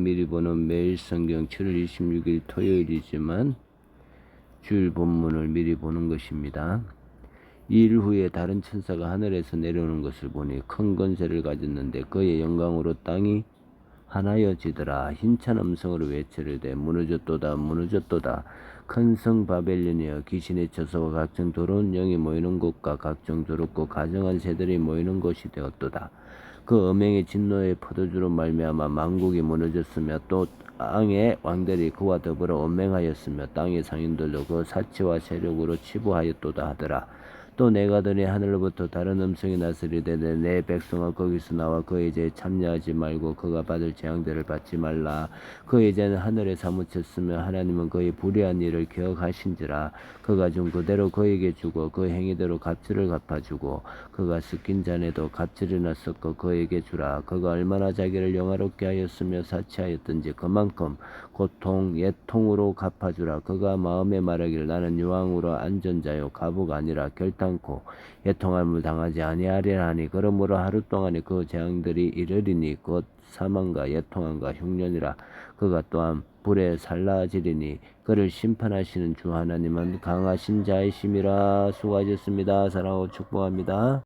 미리 보는 매일 성경 7월 26일 토요일이지만 주일 본문을 미리 보는 것입니다. 이일 후에 다른 천사가 하늘에서 내려오는 것을 보니 큰 권세를 가졌는데 그의 영광으로 땅이 하나여지더라. 힘찬 음성으로 외치르되 무너졌도다 무너졌도다. 큰 성 바벨론이여 귀신의 처소와 각종 더러운 영이 모이는 곳과 각종 더럽고 가정한 새들이 모이는 곳이 되었도다. 그 음행의 진노의 포도주로 말미암아 만국이 무너졌으며 또 땅의 왕들이 그와 더불어 음행하였으며 땅의 상인들도 그 사치와 세력으로 치부하였도다 하더라 또 내가 들이 하늘로부터 다른 음성이 나서리되 내, 내 백성아 거기서 나와 그의 죄에 참여하지 말고 그가 받을 재앙들을 받지 말라. 그의 죄는 하늘에 사무쳤으며 하나님은 그의 불의한 일을 기억하신지라. 그가 좀 그대로 그에게 주고 그 행위대로 값을 갚아주고 그가 섞인 잔에도 값을이나 섞어 그에게 주라. 그가 얼마나 자기를 영화롭게 하였으며 사치하였든지 그만큼 고통 예통으로 갚아주라. 그가 마음에 말하기를 나는 유황으로 안전자요 가부가 아니라 결 탄코 예통함을 당하지 아니하리라 하니 그러므로 하루 동안에 그 재앙들이 이르리니 곧 사망과 예통함과 흉년이라 그가 또한 불에 살라지리니 그를 심판하시는 주 하나님은 강하신 자이심이라 수고하셨습니다 사랑하고 축복합니다.